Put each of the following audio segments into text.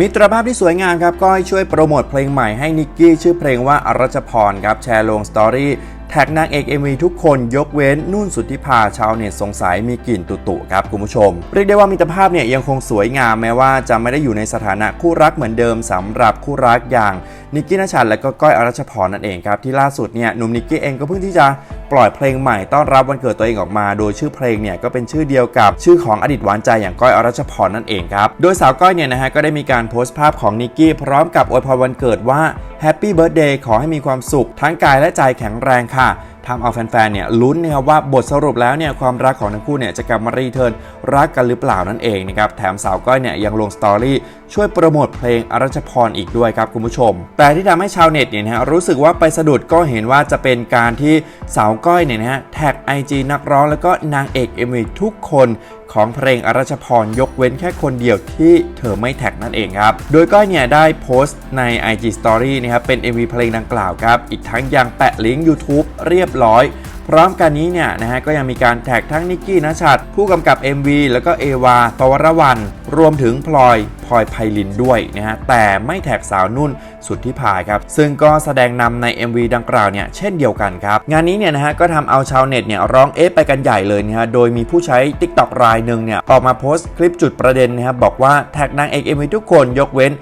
มิตรภาพที่สวยงามครับก้อยช่วยโปรโมทเพลงใหม่ให้นิกกี้ชื่อเพลงว่าอรัชพรครับแชร์ลงสตอรี่แท็กนางเอก MV ทุกคนยกเว้นนุ่นสุทธิภาชาวเน็ตสงสัยมีกลิ่นตุตุครับคุณผู้ชม เรียกได้ว่ามิตรภาพเนี่ยยังคงสวยงามแม้ว่าจะไม่ได้อยู่ในสถานะคู่รักเหมือนเดิมสำหรับคู่รักอย่างนิกกี้นชชันและก็ก้อยอรัชพรนั่นเองครับที่ล่าสุดเนี่ยหนุ่มนิกกี้เองก็เพิ่งที่จะ ปล่อยเพลงใหม่ต้อนรับวันเกิดตัวเองออกมา โดยชื่อเพลงเนี่ยก็เป็นชื่อเดียวกับชื่อของอดีตหวานใจอย่างก้อยอรัชพรนั่นเองครับ โดยสาวก้อยเนี่ยนะฮะก็ได้มีการโพสต์ภาพของนิกกี้พร้อมกับอวยพรวันเกิดว่าแฮปปี้เบิร์ดเดย์ขอให้มีความสุข ทั้งกายและใจแข็งแรงค่ะ ทำเอาแฟนๆ เนี่ยลุ้นนะครับว่าบทสรุปแล้วเนี่ยความรักของทั้งคู่เนี่ยจะกลับมารีเทิร์นรักกันหรือเปล่านั่นเองนะครับแถมสาวก้อยเนี่ยยังลงสตอรี่ช่วยโปรโมทเพลงอรัชพรอีกด้วยครับคุณผู้ชม แต่ที่ทำให้ชาวเน็ตเนี่ยนะฮะรู้สึกว่าไปสะดุดก็เห็นว่าจะเป็นการที่สาวก้อยเนี่ยนะฮะแท็ก IG นักร้องแล้วก็นางเอก MV ทุกคนของเพลงอรัชพรยกเว้นแค่คนเดียวที่เธอไม่แท็กนั่นเองครับ โดยก้อยเนี่ยได้โพสต์ใน IG Story นะครับเป็น MV เพลงดังกล่าวครับ อีกทั้งยังแปะลิงก์ YouTube เรียบร้อย พร้อมกันนี้เนี่ยนะฮะก็ยังมีการแท็กทั้งนิกกี้นชัดผู้กำกับ MV แล้วก็เอวาปวรวันรวมถึงพลอย พลอยไพลินด้วยนะฮะแต่ไม่แท็กสาวนุ่นสุดที่พายครับซึ่งก็แสดงนำใน MV ดังกล่าวเนี่ยเช่นเดียวกันครับงานนี้เนี่ยนะฮะก็ทำเอาชาวเน็ตเนี่ยร้องเอ๊ะไปกันใหญ่เลยนะฮะโดยมีผู้ใช้ TikTok รายหนึ่งเนี่ยออกมาโพสต์คลิปจุดประเด็นนะครับบอกว่าแท็กนางเอก MV ทุกคนยกเว้น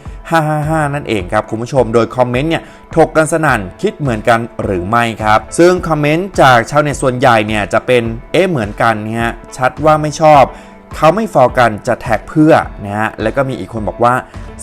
555 นั่นเองครับ คุณผู้ชมโดยคอมเมนต์เนี่ยถกกันสนั่นคิดเหมือนกันหรือไม่ครับ ซึ่งคอมเมนต์จากชาวเน็ตส่วนใหญ่เนี่ยจะเป็นเอ๊ะเหมือนกันนะฮะชัดว่าไม่ชอบ เขาไม่ฟอลกันจะแท็กเพื่อนะฮะแล้วก็มีอีกคนบอกว่า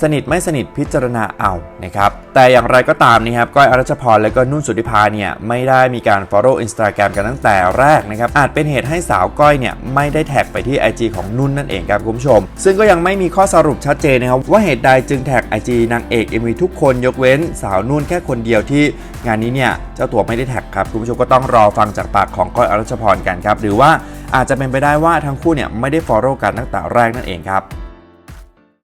สนิทไม่สนิทพิจารณาเอานะครับแต่อย่างไรก็ตามนะครับก้อยอรัชพรและก็นุ่นสุธิภาเนี่ยไม่ได้มีการ follow Instagram กันตั้งแต่แรกนะครับอาจเป็นเหตุให้สาวก้อยเนี่ยไม่ได้แท็กไปที่ IG ของนุ่นนั่นเองครับคุณผู้ชม ซึ่งก็ยังไม่มีข้อสรุปชัดเจนนะครับว่าเหตุใดจึงแท็ก IG นางเอก MV ทุกคนยกเว้นสาวนุ่นแค่คนเดียวที่งานนี้เนี่ยเจ้าตัวไม่ได้แท็กครับคุณผู้ชมก็ต้องรอฟังจากปากของก้อยอรัชพรกันครับหรือว่าอาจจะเป็นไปได้ว่าทั้งคู่เนี่ยไม่ได้ follow กันตั้งแต่แรกนั่นเองครับ